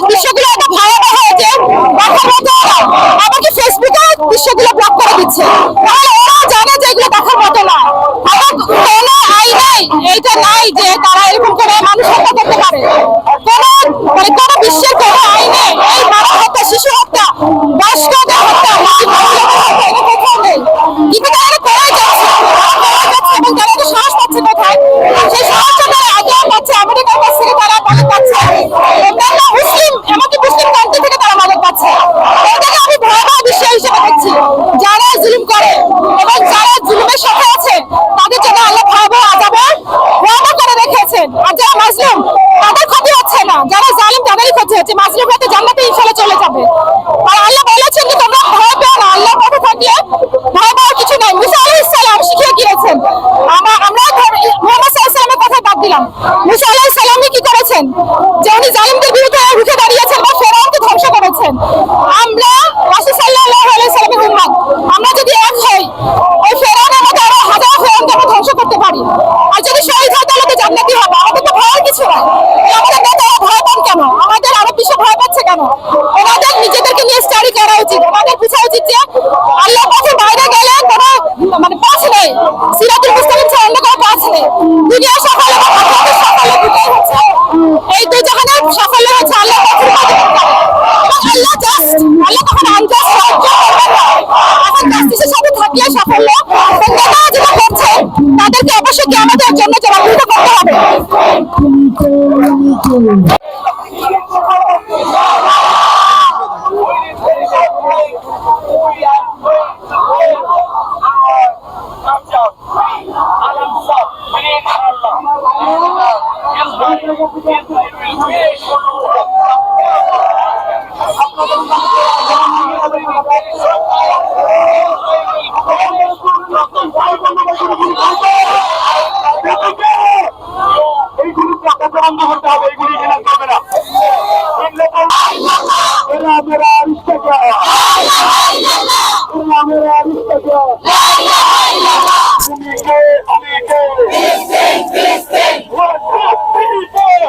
দৃশ্যগুলো এত ভয়াবহ মতো আমাকে দৃশ্যগুলো ব্লক করে দিচ্ছে তাহলে ওরাও জানে যে এগুলো দেখার মতো না কোনো আইনে এইটা নাই যে তারা এরকম করে মানুষ হত্যা করতে পারে। কোন মানে কোন বিশ্বের কোন আইনে ক্ষতি হচ্ছে হয়তো জান্নাতে ইনশাল্লাহ চলে যাবে। আর আল্লাহ বলেছেন যে তোমরা ভয় পেও না, আল্লাহর পথে থাকলে ভয় পাওয়ার কিছু নাই। মুসা আলাইহিস সালাম শিখিয়ে গিয়েছেন আমরা আমরা মুহাম্মদ সাল্লাল্লাহু কথা বাদ দিলাম। মুসা আলাইহিস সালামই কি করেছেন? যে উনি জালিমদের বিরুদ্ধে রুখে দাঁড়িয়েছেন বা ফেরাউনকে ধ্বংস করেছেন। আমরা রাসূল সাল্লাল্লাহু আলাইহি সাল্লামের উম্মত। আমরা যদি এক হই, ওই ফেরাউনের মতো আরও হাজার ফেরাউনকে ধ্বংস করতে পারি। আর যদি শহীদ হয় তাহলে তো জান্নাতি হবে। আমাদের তো ভয়ের কিছু নাই এই আমাদের নেতারা ভয় পান কেন আমাদের আরব বিশ্ব ভয় পাচ্ছে কেন ওনাদের নিজেদেরকে নিয়ে স্টাডি করা উচিত। ওনাদের বোঝা উচিত যে আল্লাহ পথের বাইরে গেলে কোনো মানে পথ নেই। সিরাতুল মুস্তাকিম ছাড়া অন্য কোনো পথ নেই। দুনিয়া সফল এই দুই জাহানের সাফল্য হচ্ছে আল্লাহ আল্লাহ জাস্ট আল্লাহ তখন আনজাস্ট জাস্টিসের সাথে থাকলে সাফল্য নেতারা যেটা করছে, তাদেরকে অবশ্যই আমাদের জন্য জবাবদিহিত করতে হবে। এইগুলি বন্ধ করতে হবে এইগুলি এখানে চলবে না এরা মেরা রিস্তা এরা মেরা রিস্তা তুমি কে আমি কে One, two, three, four.